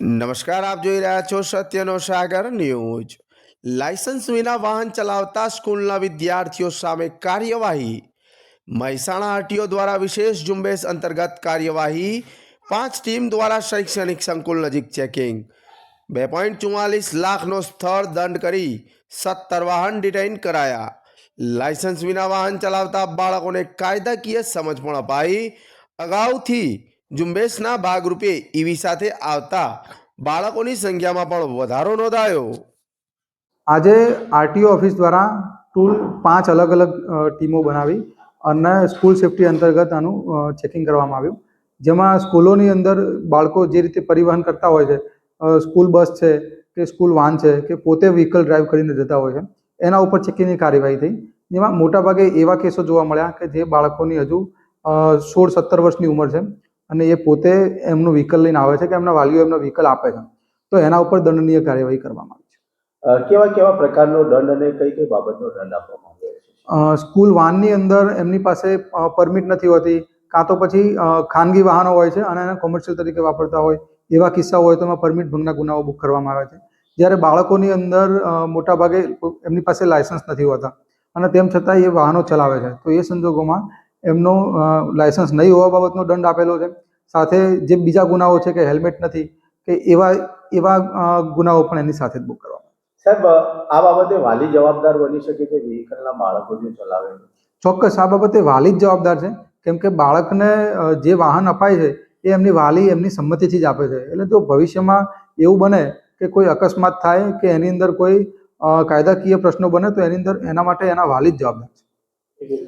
નમસ્કાર આપ જોઈ રહ્યા છો સત્યનો સાગર ન્યૂઝ લાયસન્સ વિના વાહન ચલાવતા સ્કૂલના વિદ્યાર્થીઓ સામે કાર્યવાહી મહેસાણા આરટીઓ દ્વારા વિશેષ ઝુંબેશ અંતર્ગત કાર્યવાહી પાંચ ટીમ દ્વારા શૈક્ષણિક સંકુલ નજીક ચેકિંગ બે પોઈન્ટ ચુમ્માલીસ લાખનો સ્થળ દંડ કરી સત્તર વાહન ડિટેઇન કરાયા લાયસન્સ વિના વાહન ચલાવતા બાળકોને કાયદાકીય સમજ પણ અપાઈ અગાઉથી ઝુંબેશના ભાગરૂપે ઈવી સાથે આવતા બાળકોની સંખ્યામાં પણ વધારો નોંધાયો. આજે આરટીઓ ઓફિસ દ્વારા ટૂલ પાંચ અલગ અલગ ટીમો બનાવી અને સ્કૂલ સેફટી અંતર્ગત આનું ચેકિંગ કરવામાં આવ્યું. જેમાં સ્કૂલોની અંદર બાળકો જે રીતે પરિવહન કરતા હોય છે સ્કૂલ બસ છે કે સ્કૂલ વાન છે કે પોતે વ્હીકલ ડ્રાઈવ કરીને જતા હોય છે, એના ઉપર ચેકિંગની કાર્યવાહી થઈ. જેમાં મોટાભાગે એવા કેસો જોવા મળ્યા કે જે બાળકોની હજુ સોળ સત્તર વર્ષની ઉંમર છે. અને એ પોતે એમનું વ્હીકલ લઈને આવે છે કે એમના વાલીઓ એમનો વ્હીકલ આપે છે. તો એના ઉપર દંડનીય કાર્યવાહી કરવામાં આવી છે. કેવા કેવા પ્રકારનો દંડ અને કઈ કઈ બાબતનો દંડ આપવામાં આવ્યો છે? સ્કૂલ વાનની અંદર એમની પાસે પરમિટ નથી હોતી. કાં તો પછી ખાનગી વાહનો હોય છે અને એને કોમર્શિયલ તરીકે વાપરતા હોય. એવા કિસ્સા હોય તો એમાં પરમિટ ભંગના ગુનાઓ બુક કરવામાં આવે છે. જ્યારે બાળકોની અંદર મોટાભાગે એમની પાસે લાયસન્સ નથી હોતા. અને તેમ છતાં એ વાહનો ચલાવે છે. તો એ સંજોગોમાં એમનો લાયસન્સ નહીં હોવા બાબતનો દંડ આપેલો છે. સાથે જે બીજા ગુનાઓ છે કે હેલ્મેટ નથી કે એવા એવા ગુનાઓ પણ એની સાથે જ બુક કરવામાં સાહેબ આ બાબતે વાલી જવાબદાર બની શકે કે વ્હીકલના બાળકો જે ચલાવે? ચોક્કસ આ બાબતે વાલી જ જવાબદાર છે. કેમ કે બાળકને જે વાહન અપાય છે એ એમની વાલી એમની સંમતિથી જ આપે છે. એટલે જો ભવિષ્યમાં એવું બને કે કોઈ અકસ્માત થાય કે એની અંદર કોઈ કાયદાકીય પ્રશ્નો બને તો એની અંદર એના માટે એના વાલી જ જવાબદાર છે.